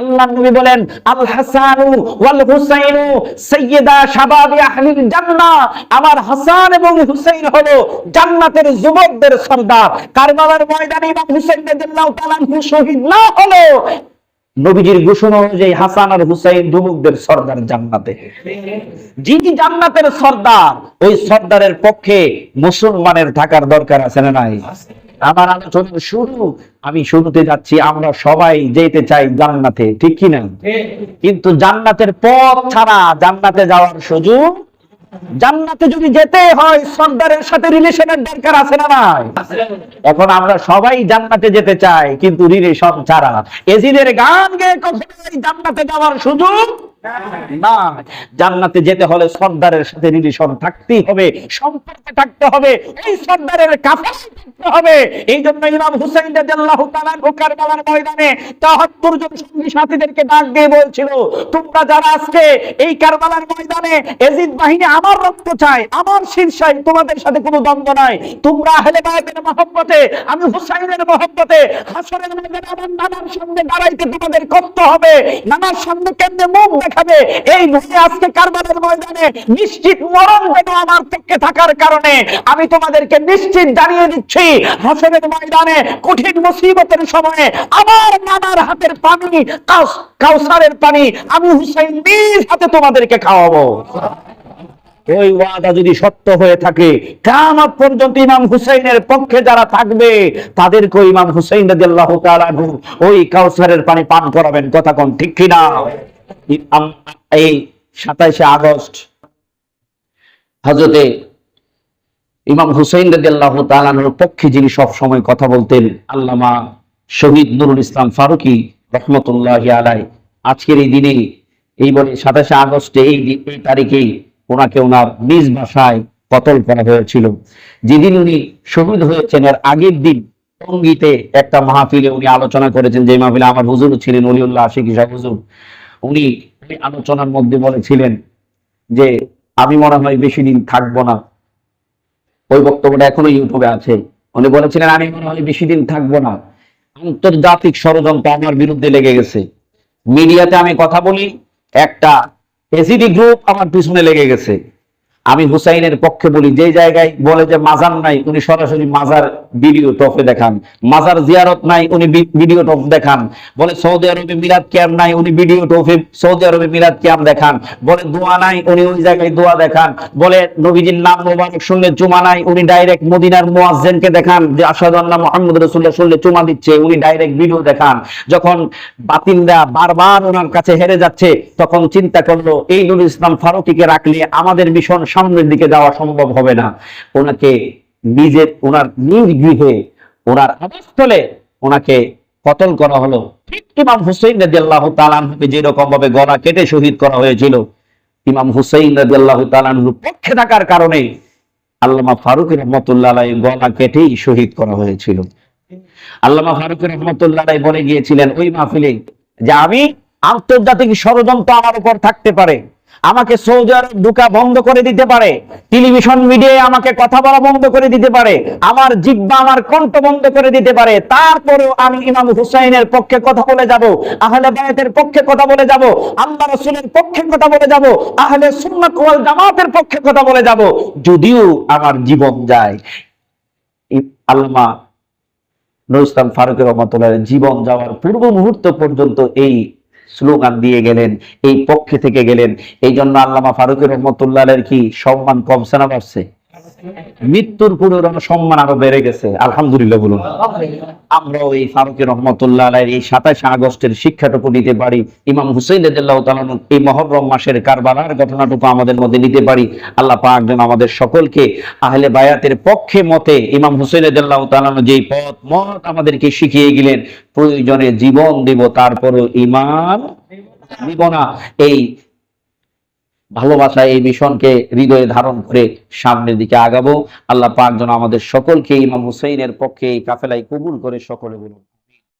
আল্লাহ নবী বলেন আল হাসানু ওয়াল হুসাইনু সাইয়্যিদা শাবাবি আহলিল জান্নাহ। আমার হাসান এবং হুসাইন হলো জান্নাতের যুবকদের সর্দার। কারবালার ময়দানে ইমাম হুসাইন রাদিয়াল্লাহু তাআলা শহীদ না হলো? নবীজির ঘোষণা অনুযায়ী হাসান আর হুসাইন যুবকদের সর্দার জান্নাতে। যিনি জান্নাতের সর্দার, ওই সর্দারের পক্ষে মুসলমানের থাকার দরকার আছে না নাই? আমার আলোচনা শুরু। আমি শুরুতে যাচ্ছি, আমরা সবাই যেতে চাই জান্নাতে, ঠিক কি না? কিন্তু জান্নাতের পথ ছাড়া জান্নাতে যাওয়ার সুযোগ, জান্নাতে যদি যেতে হয়, সর্দারের সাথে রিলেশনের দরকার আছে না নাই? এখন আমরা সবাই জান্নাতে যেতে চাই, কিন্তু রিলেশন ছাড়া। এজিদের গান গেয়ে কখনোই জান্নাতে যাওয়ার সুযোগ না, জান্নাতে যেতে হলে সর্দারের সাথে থাকতেই হবে, সম্পর্কে থাকতে হবে, এই সর্দারের থাকতে হবে। এই জন্য ইমাম রাদিয়াল্লাহু তাআলা ময়দানে 73 জন সঙ্গী সাথীদেরকে ডাক দিয়ে বলছিল, তোমরা যারা আজকে এই কারবালার ময়দানে এজিদ বাহিনী আমার রক্ত চাই আমার শীর্ষায় তোমাদের সাথে কোনো দ্বন্দ্ব নাই। তোমরা আহলে মহব্বতে, আমি হুসাইনের মহব্বতে, হাসরের ময়দানে আমার নানার সামনে দাঁড়াইতে তোমাদের করতে হবে। নানার সামনে কেমনে মুখ দেখাবে এই ভয়ে আজকে কারবালার ময়দানে নিশ্চিত মরণ যেন আমার পক্ষে থাকার কারণে। আমি তোমাদেরকে নিশ্চিত জানিয়ে দিচ্ছি, হাসরের ময়দানে কঠিন মুসিবতের সময়ে আমার নানার হাতের পানি কাউসারের পানি আমি হুসাইন নিজ হাতে তোমাদেরকে খাওয়াবো। ওই ওয়াদা যদি সত্য হয়ে থাকে, কিয়ামত পর্যন্ত ইমাম হুসাইনের পক্ষে যারা থাকবে তাদেরকে ইমাম হুসাইন রাদিয়াল্লাহু তাআলা ওই কাউসারের পানি পান করাবেন। কথা কোন ঠিক কি না আম- এই 27শে আগস্ট হযরতে ইমাম আনহুর পক্ষে যিনি সময় কথা বলতেন, আল্লামা শহীদ নুরুল ইসলাম ফারুকী রহমতুল্লাহি আজকের এই দিনে, এই বলে সাতাশে আগস্টে এই এই ওনাকে ওনার নিজ ভাষায় কতল করা হয়েছিল। যেদিন উনি শহীদ হয়েছেন, এর আগের দিন টঙ্গীতে একটা মাহফিলে উনি আলোচনা করেছেন যে মাহফিলে আমার হুজুর ছিলেন, অলিউল্লাহ আশিক হুজুর। উনি আলোচনার মধ্যে বলেছিলেন যে, আমি মনে হয় বেশি দিন থাকব না। ওই বক্তব্যটা এখনও ইউটিউবে আছে। উনি বলেছিলেন, আমি মনে হয় বেশি দিন থাকব না। আন্তর্জাতিক ষড়যন্ত্র আমার বিরুদ্ধে লেগে গেছে। মিডিয়াতে আমি কথা বলি, একটা এসিডি গ্রুপ আমার পিছনে লেগে গেছে। আমি হুসাইনের পক্ষে বলি, যে জায়গায় বলে যে মাজার নাই, উনি সরাসরি মাজার ভিডিও টপে দেখান। মাজার জিয়ারত নাই, উনি ভিডিও টপ দেখান। বলে সৌদি আরবে মিলাদ ক্যাম্প নাই, উনি ভিডিও টপে সৌদি আরবে মিলাদ ক্যাম্প দেখান। বলে দোয়া নাই, উনি ওই জায়গায় দোয়া দেখান। বলে নবীজির নাম মোবারক শুনলে চুমা নাই, উনি ডাইরেক্ট মদিনার মুয়াজ্জিনকে দেখান যে আসাদু আল্লাহ মুহাম্মদ রাসূলুল্লাহ শুনলে চুমা দিচ্ছে, উনি ডাইরেক্ট ভিডিও দেখান। যখন বাতিলরা বারবার ওনার কাছে হেরে যাচ্ছে, তখন চিন্তা করল, এই নুরুল ইসলাম ফারুকিকে রাখলে আমাদের মিশন সামনের দিকে যাওয়া সম্ভব হবে না। ওনাকে নিজের, ওনার নিজ গৃহে, ওনার আবাসস্থলে ওনাকে কতল করা হলো। ঠিক ইমাম হুসাইন রাদিয়াল্লাহু তাআলা আনহুকে যেরকম ভাবে গলা কেটে শহীদ করা হয়েছিল, ইমাম হুসাইন রাদিয়াল্লাহু তাআলা আনহুর পক্ষে থাকার কারণে আল্লামা ফারুক রহমতুল্লাহ গলা কেটেই শহীদ করা হয়েছিল। আল্লামা ফারুক রহমতুল্লাহ বলে গিয়েছিলেন, ওই মাহফিলে যে আমি আন্তর্জাতিক ষড়যন্ত্র আমার উপর থাকতে পারে আমাকে সৌদি আরব ঢুকা বন্ধ করে দিতে পারে। টেলিভিশন মিডিয়ায় আমাকে কথা বলা বন্ধ করে দিতে পারে। আমার জিব্বা আমার কণ্ঠ বন্ধ করে দিতে পারে। তারপরেও আমি ইমাম হুসাইনের পক্ষে কথা বলে যাব, আহলে বায়াতের পক্ষে কথা বলে যাব, আল্লাহ রাসূলের পক্ষে কথা বলে যাব, আহলে সুন্নাত ওয়াল জামাতের পক্ষে কথা বলে যাব। যদিও আমার জীবন যায় আল্লামা নুর ইসলাম ফারুক রহমতুল্লাহ জীবন যাওয়ার পূর্ব মুহূর্ত পর্যন্ত এই স্লোগান দিয়ে গেলেন, এই পক্ষে থেকে গেলেন। এই জন্য আল্লামা ফারুক রহমতুল্লাহ কি সম্মান কমছে না বাড়ছে? মৃত্যুর পরে ওর সম্মান আরও বেড়ে গেছে। আলহামদুলিল্লাহ বলুন। আমরাও এই ফারুক রহমতুল্লাহ এই সাতাশে আগস্টের শিক্ষাটুকু নিতে পারি। ইমাম আনহু এই মহররম মাসের কারবালার ঘটনাটুকু আমাদের মধ্যে নিতে পারি। আল্লাহ পাক যেন আমাদের সকলকে আহলে বায়াতের পক্ষে মতে ইমাম হুসেইন রাদিয়াল্লাহু তাআলা আনহু যেই পথ, মত আমাদেরকে শিখিয়ে গেলেন, প্রয়োজনে জীবন দেব, তারপরও ইমান দিব না। এই ভালোবাসা এই মিশনকে হৃদয়ে ধারণ করে সামনের দিকে আগাবো। আল্লাহ পাঁচজন আমাদের সকলকে ইমাম হুসেইনের পক্ষে এই কাফেলায় কবুল করে সকলে বলুন।